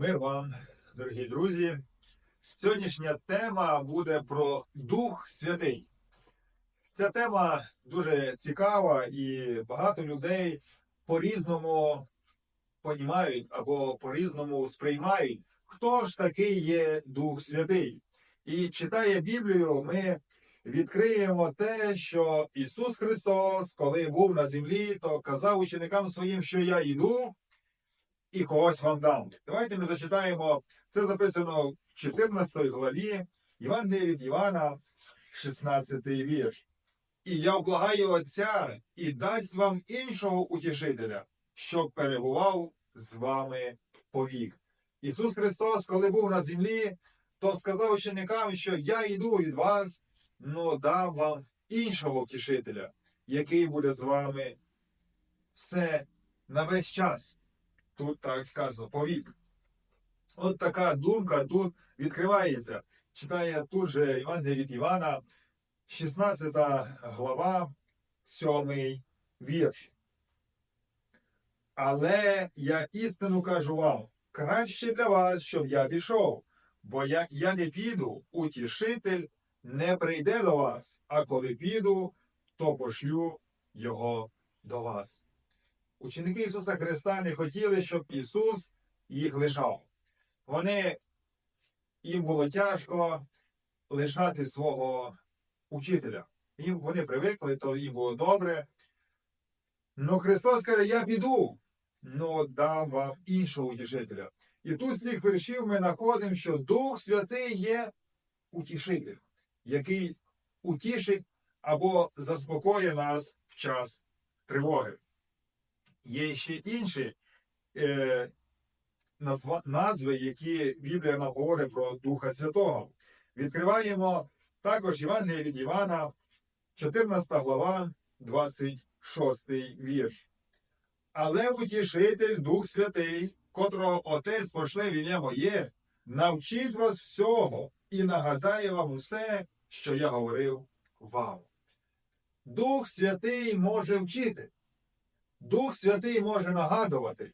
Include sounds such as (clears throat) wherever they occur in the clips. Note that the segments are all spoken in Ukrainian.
Мир вам, дорогі друзі. Сьогоднішня тема буде про Дух Святий. Ця тема дуже цікава, і багато людей по-різному понімають або по-різному сприймають, хто ж такий є Дух Святий. І читає Біблію, ми відкриємо те, що Ісус Христос, коли був на землі, то казав ученикам своїм, що я йду і когось вам дам. Давайте ми зачитаємо. Це записано в 14 главі Євангелія від Івана, 16 вірш. І я вблагаю Отця і дасть вам іншого утішителя, щоб перебував з вами повік. Ісус Христос, коли був на землі, то сказав ученикам, що я йду від вас, но дам вам іншого втішителя, який буде з вами все на весь час. Тут так сказано, повік. От така думка тут відкривається. Читає тут же Євангелія від Івана, 16 глава, 7 вірш. Але я істину кажу вам, краще для вас, щоб я пішов, бо як я не піду, утішитель не прийде до вас, а коли піду, то пошлю його до вас. Ученики Ісуса Христа не хотіли, щоб Ісус їх лишав. Вони їм було тяжко лишати свого учителя. Їм вони привикли, то їм було добре. Ну Христос каже, я піду, ну дам вам іншого утішителя. І тут з цих віршів ми знаходимо, що Дух Святий є утішитель, який утішить або заспокоїть нас в час тривоги. Є ще інші е, назва, назви, які Біблія нам говорить про Духа Святого. Відкриваємо також Євангелія від Івана, 14 глава, 26 вірш. Але утішитель Дух Святий, котрого Отець пошле в ім'я моє, навчить вас всього і нагадає вам усе, що я говорив вам. Дух Святий може вчити. Дух Святий може нагадувати.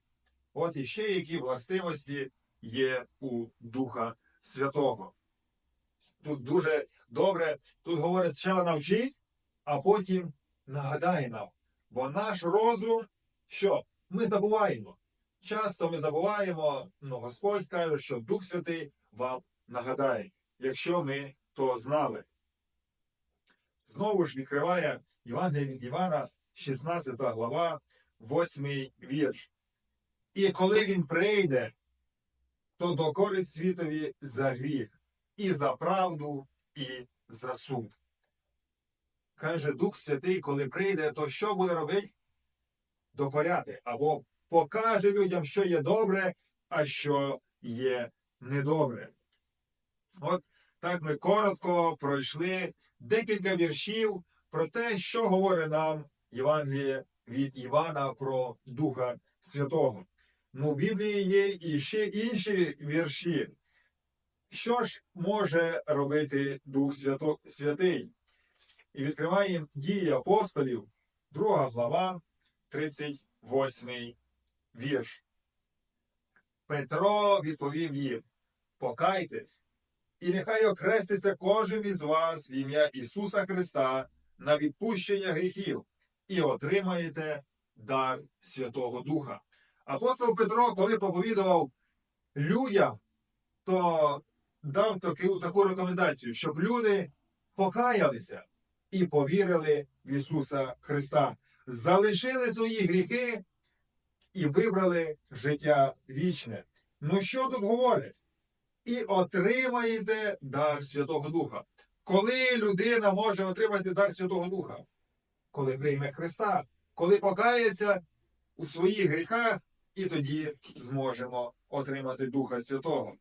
От іще які властивості є у Духа Святого. Тут дуже добре, тут говорить, що навчить, а потім нагадає нам. Бо наш розум, що ми забуваємо. Часто ми забуваємо, але Господь каже, що Дух Святий вам нагадає, якщо ми то знали. Знову ж відкриває Євангелія від Івана, 16 глава, 8 вірш. І коли він прийде, то докорить світові за гріх, і за правду, і за суд. Каже Дух Святий, коли прийде, то що буде робити? Докоряти або покаже людям, що є добре, а що є недобре. От так ми коротко пройшли декілька віршів про те, що говорить нам Євангеліє від Івана про Духа Святого. Ну, в Біблії є і ще інші вірші. Що ж може робити Дух Свято... Святий? І відкриваємо дії апостолів, 2 глава, 38 вірш. Петро відповів їм: Покайтесь, і нехай окреститься кожен із вас в ім'я Ісуса Христа на відпущення гріхів, і отримаєте дар Святого Духа. Апостол Петро, коли проповідував людям, то дав таку, таку рекомендацію, щоб люди покаялися і повірили в Ісуса Христа, залишили свої гріхи і вибрали життя вічне. Ну що тут говорить? І отримаєте дар Святого Духа. Коли людина може отримати дар Святого Духа? Коли прийме Христа, коли покається у своїх гріхах, і тоді зможемо отримати Духа Святого.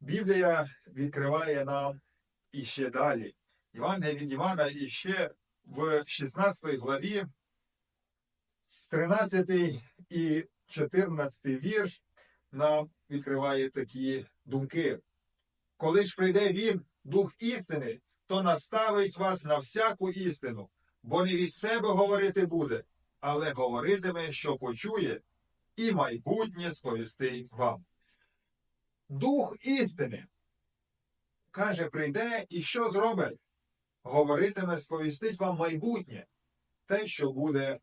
Біблія відкриває нам іще далі. Євангелія від Івана іще в 16 главі, 13 і 14 вірш нам відкриває такі думки. Коли ж прийде він, Дух істини, то наставить вас на всяку істину, бо не від себе говорити буде, але говоритиме, що почує, і майбутнє сповістить вам. Дух істини каже, прийде і що зробить? Говоритиме, сповістить вам майбутнє, те, що буде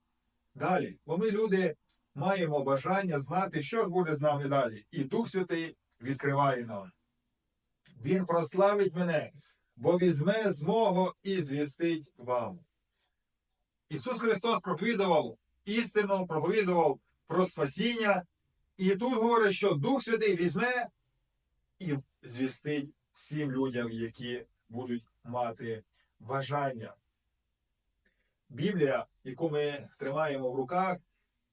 далі. Бо ми, люди, маємо бажання знати, що ж буде з нами далі. І Дух Святий відкриває нам. Він прославить мене, бо візьме з мого і звістить вам. Ісус Христос проповідував істину, проповідував про спасіння, і тут говорить, що Дух Святий візьме і звістить всім людям, які будуть мати бажання. Біблія, яку ми тримаємо в руках,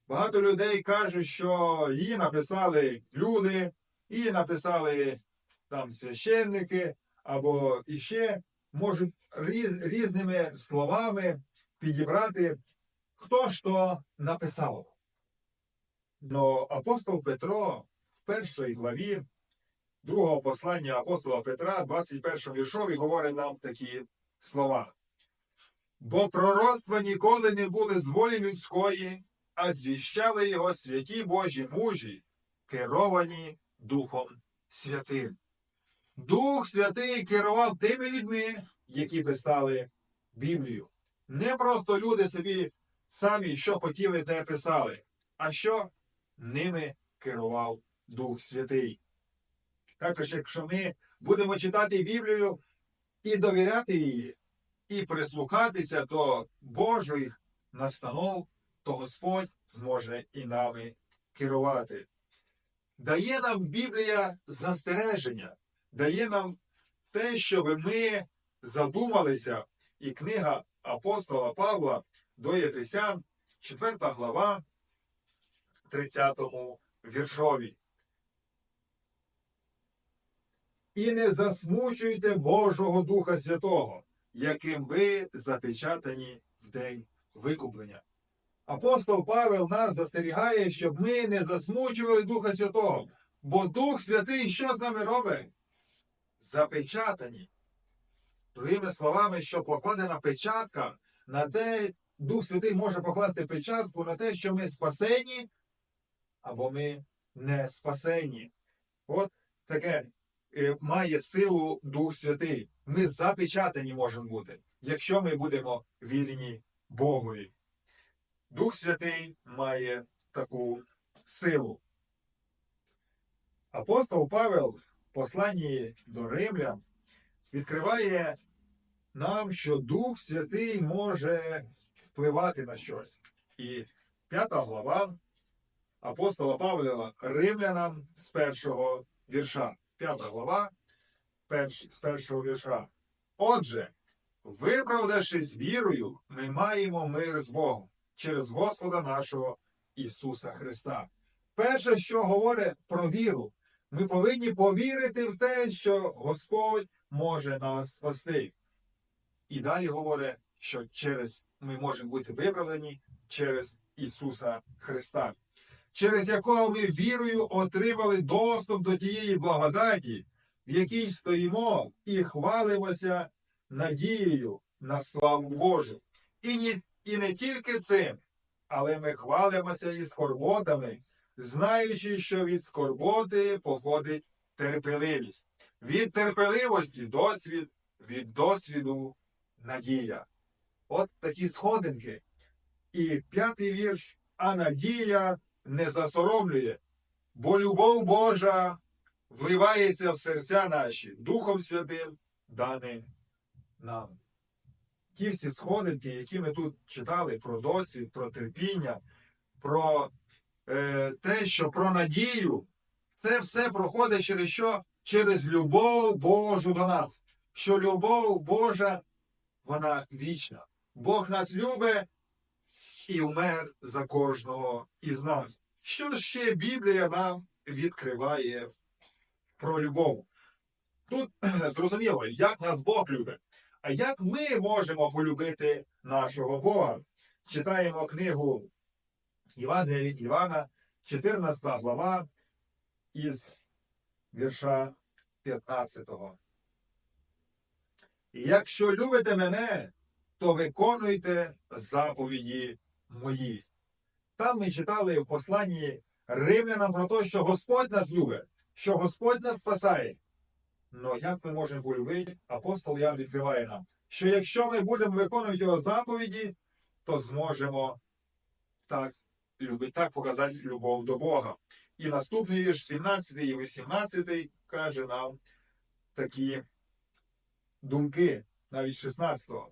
багато людей кажуть, що її написали люди, її написали там священники, або іще можуть різ, різними словами підібрати, хто то написав. Но апостол Петро в першій главі другого послання апостола Петра, 21 віршові, говорить нам такі слова. Бо пророцтва ніколи не були з волі людської, а звіщали його святі Божі мужі, керовані Духом Святим. Дух Святий керував тими людьми, які писали Біблію. Не просто люди собі самі що хотіли, те писали, а що ними керував Дух Святий. Також, якщо ми будемо читати Біблію і довіряти її, і прислухатися до Божих настанов, то Господь зможе і нами керувати. Дає нам Біблія застереження, дає нам те, щоб ми задумалися, і книга апостола Павла до Єфесян, 4 глава, 30 віршові. І не засмучуйте Божого Духа Святого, яким ви запечатані в день викуплення. Апостол Павел нас застерігає, щоб ми не засмучували Духа Святого, бо Дух Святий що з нами робить? Запечатані. Другими словами, що покладена печатка на те, Дух Святий може покласти печатку на те, що ми спасені, або ми не спасені. От таке е, має силу Дух Святий. Ми запечатані можемо бути, якщо ми будемо вірні Богові. Дух Святий має таку силу. Апостол Павел посланні до Римлян відкриває нам, що Дух Святий може впливати на щось. І п'ята глава апостола Павла Римлянам з першого вірша. П'ята глава перш, з першого вірша. Отже, виправдавшись вірою, ми маємо мир з Богом через Господа нашого Ісуса Христа. Перше, що говорить про віру, ми повинні повірити в те, що Господь може нас спасти. І далі говорить, що через ми можемо бути виправдані через Ісуса Христа, через якого ми вірою отримали доступ до тієї благодаті, в якій стоїмо і хвалимося надією на славу Божу. І не, і не тільки цим, але ми хвалимося і скорботами, знаючи, що від скорботи походить терпеливість. Від терпеливості досвід, від досвіду надія. От такі сходинки. І п'ятий вірш, а надія не засоромлює, бо любов Божа вливається в серця наші Духом Святим, даним нам. Ті всі сходинки, які ми тут читали про досвід, про терпіння, про е, те, що про надію, це все проходить через що? Через любов Божу до нас. Що любов Божа, вона вічна. Бог нас любить і вмер за кожного із нас. Що ще Біблія нам відкриває про любов? Тут (clears throat) зрозуміло, як нас Бог любить. А як ми можемо полюбити нашого Бога? Читаємо книгу Євангелія від Івана, 14 глава із вірша 15. Якщо любите мене, то виконуйте заповіді мої. Там ми читали в посланні римлянам про те, що Господь нас любить, що Господь нас спасає. Ну як ми можемо полюбити? Апостол Ян відкриває нам, що якщо ми будемо виконувати його заповіді, то зможемо так любити, так показати любов до Бога. І наступний вірш, 17 і 18, каже нам такі думки, навіть 16-го.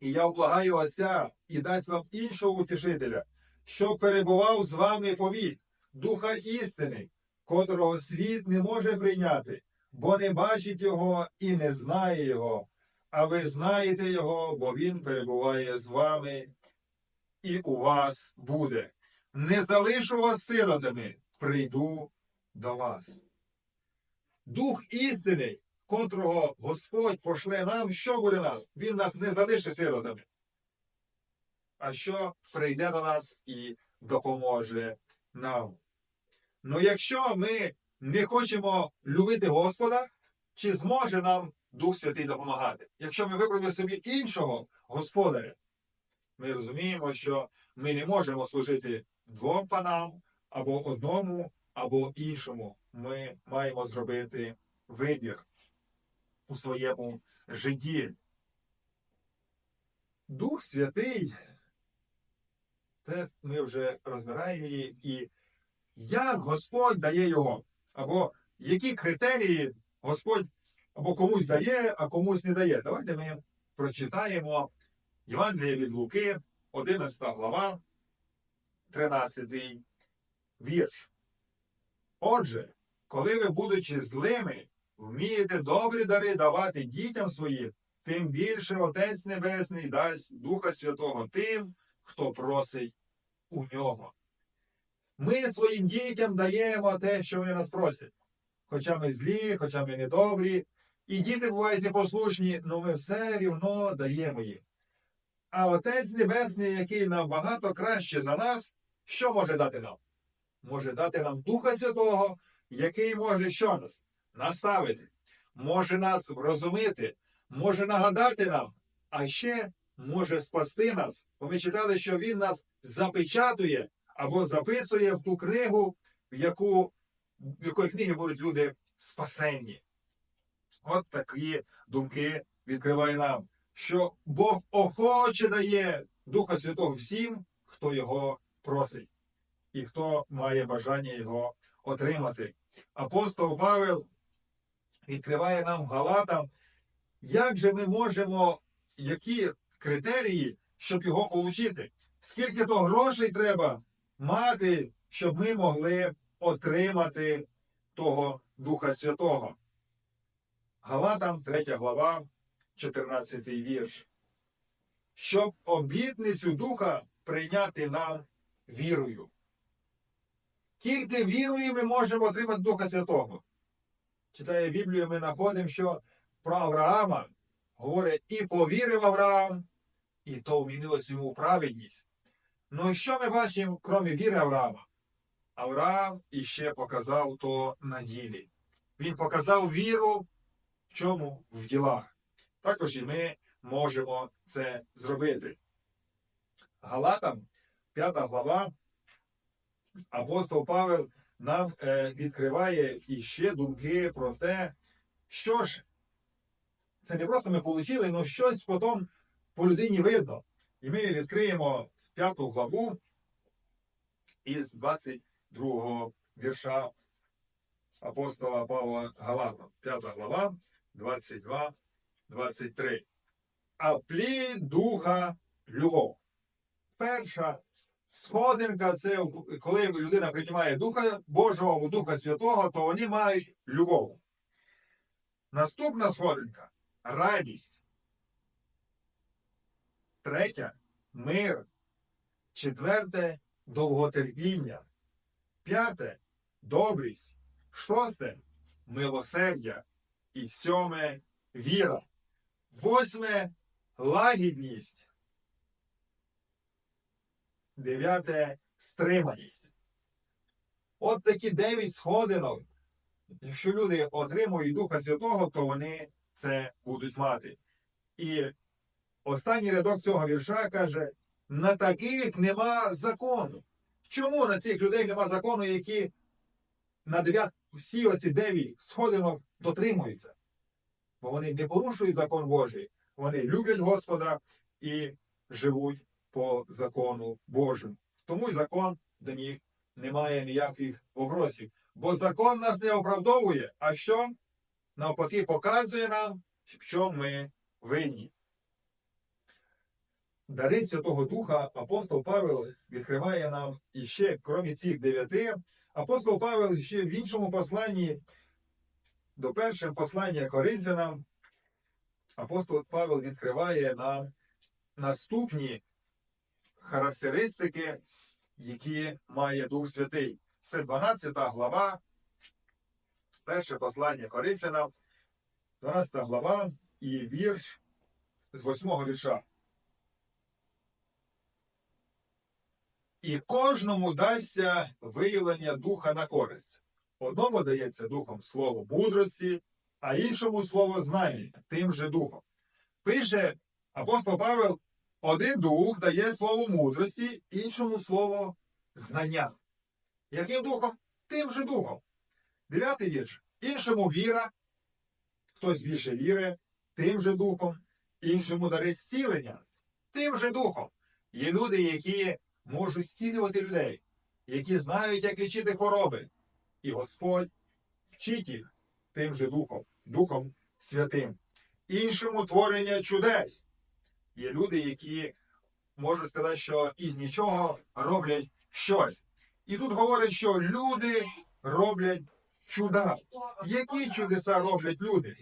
І я вблагаю Отця і дасть вам іншого утішителя, що перебував з вами повік, Духа істини, котрого світ не може прийняти, бо не бачить його і не знає його. А ви знаєте його, бо він перебуває з вами і у вас буде. Не залишу вас сиротами, прийду до вас. Дух істини, котрого Господь пошле нам, що буде нас? Він нас не залишить сиротами. А що прийде до нас і допоможе нам. Ну, якщо ми не хочемо любити Господа, чи зможе нам Дух Святий допомагати? Якщо ми вибрали собі іншого господаря, ми розуміємо, що ми не можемо служити двом панам, або одному, або іншому. Ми маємо зробити вибір у своєму житті. Дух Святий, це ми вже розбираємо її, і як Господь дає його, або які критерії Господь або комусь дає, а комусь не дає. Давайте ми прочитаємо Євангеліє від Луки, 11 глава, 13 вірш. Отже, коли ви, будучи злими, вмієте добрі дари давати дітям своїм, тим більше Отець Небесний дасть Духа Святого тим, хто просить у нього. Ми своїм дітям даємо те, що вони нас просять. Хоча ми злі, хоча ми недобрі, і діти бувають непослушні, але ми все рівно даємо їм. А Отець Небесний, який набагато краще за нас, що може дати нам? Може дати нам Духа Святого, який може що нас? Наставити, може нас розуміти, може нагадати нам, а ще може спасти нас. Бо ми читали, що Він нас запечатує або записує в ту книгу, в яку в якої книги будуть люди спасенні. От такі думки відкриває нам, що Бог охоче дає Духа Святого всім, хто його просить, і хто має бажання його отримати. Апостол Павел відкриває нам Галатам, як же ми можемо, які критерії, щоб його отримати? Скільки то грошей треба мати, щоб ми могли отримати того Духа Святого? Галатам, 3 глава, 14 вірш. Щоб обітницю Духа прийняти нам вірою. Тільки вірою ми можемо отримати Духа Святого. Читає Біблію, ми знаходимо, що про Авраама говорить, і повірив Авраам, і то вмінилось йому праведність. Ну і що ми бачимо, крім віри Авраама? Авраам іще показав то на ділі. Він показав віру в чому? В ділах. Також і ми можемо це зробити. Галатам, 5 глава, апостол Павел нам е, відкриває іще думки про те, що ж, це не просто ми отримали, але щось потім по людині видно. І ми відкриємо 5 главу із 22 вірша апостола Павла Галатам. 5 глава, 22, 23. А плід духа любов. Перша сходинка це коли людина приймає Духа Божого Духа Святого, то вони мають любов. Наступна сходинка радість. Третя мир. Четверте довготерпіння. П'яте добрість. Шосте милосердя. І сьоме віра. Восьме лагідність. Дев'яте стриманість. От такі дев'ять сходинок. Якщо люди отримують Духа Святого, то вони це будуть мати. І останній рядок цього вірша каже: на таких нема закону. Чому на цих людей нема закону, які на дев'ят всі оці дев'ять сходинок дотримуються? Бо вони не порушують закон Божий, вони люблять Господа і живуть по закону Божому. Тому й закон до них не має ніяких вопросів. Бо закон нас не оправдовує, а що навпаки показує нам, що ми винні. Дари Святого Духа апостол Павел відкриває нам іще, крім цих дев'яти, апостол Павел ще в іншому посланні, до першого послання Коринфянам, апостол Павел відкриває нам наступні характеристики, які має Дух Святий. Це 12 глава, перше послання Коринфянам, 12 глава і вірш з 8 вірша. І кожному дасться виявлення духа на користь. Одному дається духом слово мудрості, а іншому слово знання, тим же духом. Пише апостол Павел, один дух дає слово мудрості, іншому слово знання. Яким духом? Тим же духом. Дев'ятий вірш. Іншому віра, хтось більше віри, тим же духом, іншому дари зцілення, тим же духом. Є люди, які можуть зцілювати людей, які знають, як лічити хвороби. І Господь вчить їх тим же духом, Духом Святим. Іншому творення чудес. Є люди, які можуть сказати, що із нічого роблять щось. І тут говорять, що люди роблять чуда. Які чудеса роблять люди?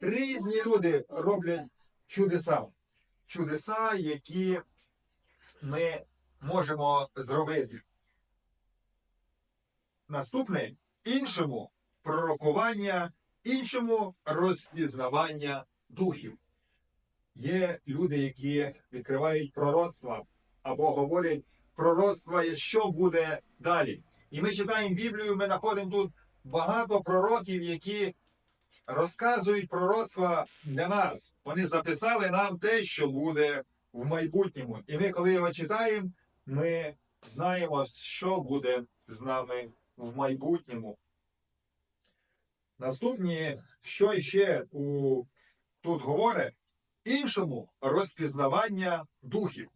Різні люди роблять чудеса. Чудеса, які ми можемо зробити. Наступне іншому пророкування, іншому розпізнавання духів. Є люди, які відкривають пророцтва або говорять пророцтва, що буде далі. І ми читаємо Біблію, ми знаходимо тут багато пророків, які розказують пророцтва для нас. Вони записали нам те, що буде в майбутньому. І ми, коли його читаємо, ми знаємо, що буде з нами в майбутньому. Наступні, що ще у, тут говорить, іншому розпізнавання духів.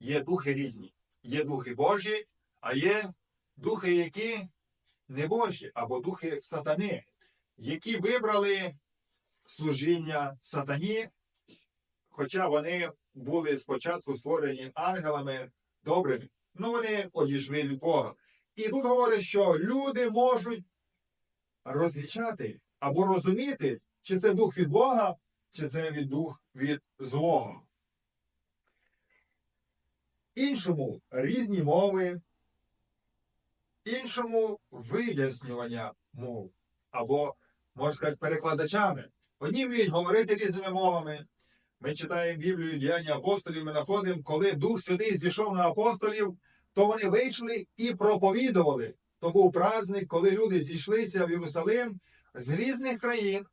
Є духи різні. Є духи Божі, а є духи, які не Божі, або духи сатани, які вибрали служіння сатані, хоча вони були спочатку створені ангелами добрими, ну вони одійшли від Бога. І тут говорить, що люди можуть розлічати або розуміти, чи це дух від Бога, чи це від дух від злого. Іншому різні мови, іншому вияснювання мов, або, можна сказати, перекладачами. Одні вміють говорити різними мовами. Ми читаємо Біблію діяння апостолів, ми знаходимо, коли Дух Святий зійшов на апостолів, то вони вийшли і проповідували. То був праздник, коли люди зійшлися в Єрусалим з різних країн,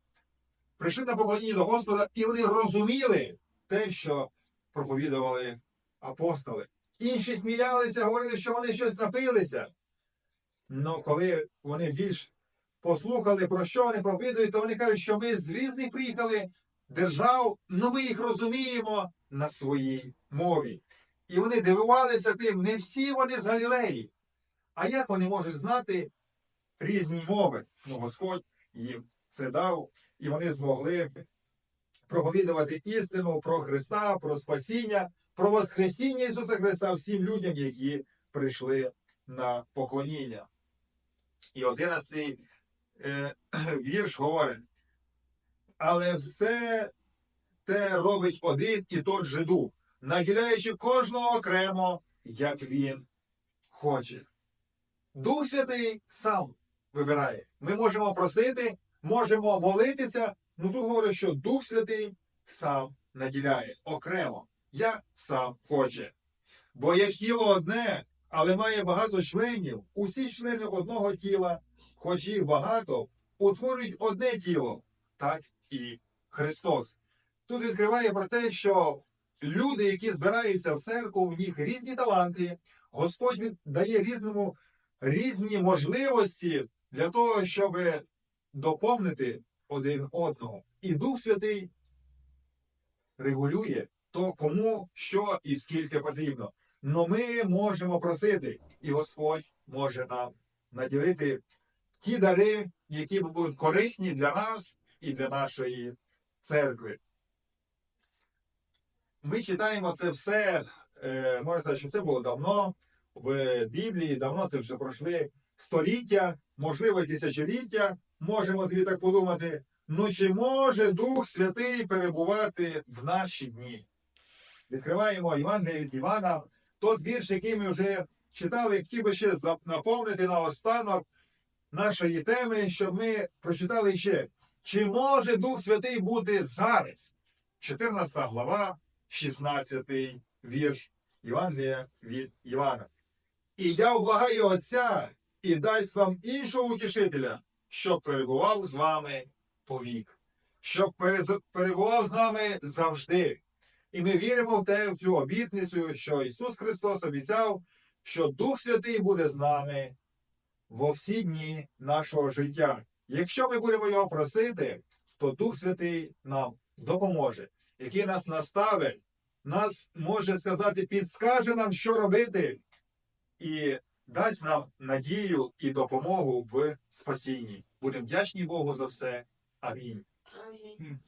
прийшли на поклоніння до Господа, і вони розуміли те, що проповідували апостоли. Інші сміялися, говорили, що вони щось напилися. Ну, коли вони більш послухали, про що вони проповідують, то вони кажуть, що ми з різних приїхали держав, ну ми їх розуміємо на своїй мові. І вони дивувалися тим, не всі вони з Галілеї. А як вони можуть знати різні мови? Ну, Господь їм це дав, і вони змогли проповідувати істину про Христа, про спасіння, про Воскресіння Ісуса Христа всім людям, які прийшли на поклоніння. І одинадцятий е, (clears throat) вірш говорить. Але все те робить один і тот же дух, наділяючи кожного окремо, як він хоче. Дух Святий сам вибирає. Ми можемо просити, можемо молитися, ну тут говорить, що Дух Святий сам наділяє окремо, як сам хоче. Бо як тіло одне, але має багато членів, усі члени одного тіла, хоч їх багато, утворюють одне тіло, так і Христос. Тут відкриває про те, що люди, які збираються в церкву, в них різні таланти, Господь дає різному різні можливості для того, щоб доповнити один одного. І Дух Святий регулює то, кому що і скільки потрібно. Но ми можемо просити, і Господь може нам наділити ті дари, які будуть корисні для нас і для нашої церкви. Ми читаємо це все, е, можна сказати, що це було давно в Біблії, давно це вже пройшли століття, можливо, тисячоліття, можемо собі так подумати. Ну чи може Дух Святий перебувати в наші дні? Відкриваємо Євангелія від Івана, тот вірш, який ми вже читали, хотів би ще наповнити на останок нашої теми, щоб ми прочитали ще, чи може Дух Святий бути зараз? 14 глава, 16 вірш Євангелія від Івана. І я облагаю Отця і дасть вам іншого утішителя, щоб перебував з вами повік, щоб перебував з нами завжди. І ми віримо в те, в цю обітницю, що Ісус Христос обіцяв, що Дух Святий буде з нами во всі дні нашого життя. Якщо ми будемо його просити, то Дух Святий нам допоможе, який нас наставить, нас може сказати, підскаже нам, що робити, і дасть нам надію і допомогу в спасінні. Будемо вдячні Богу за все. Амінь. Амінь.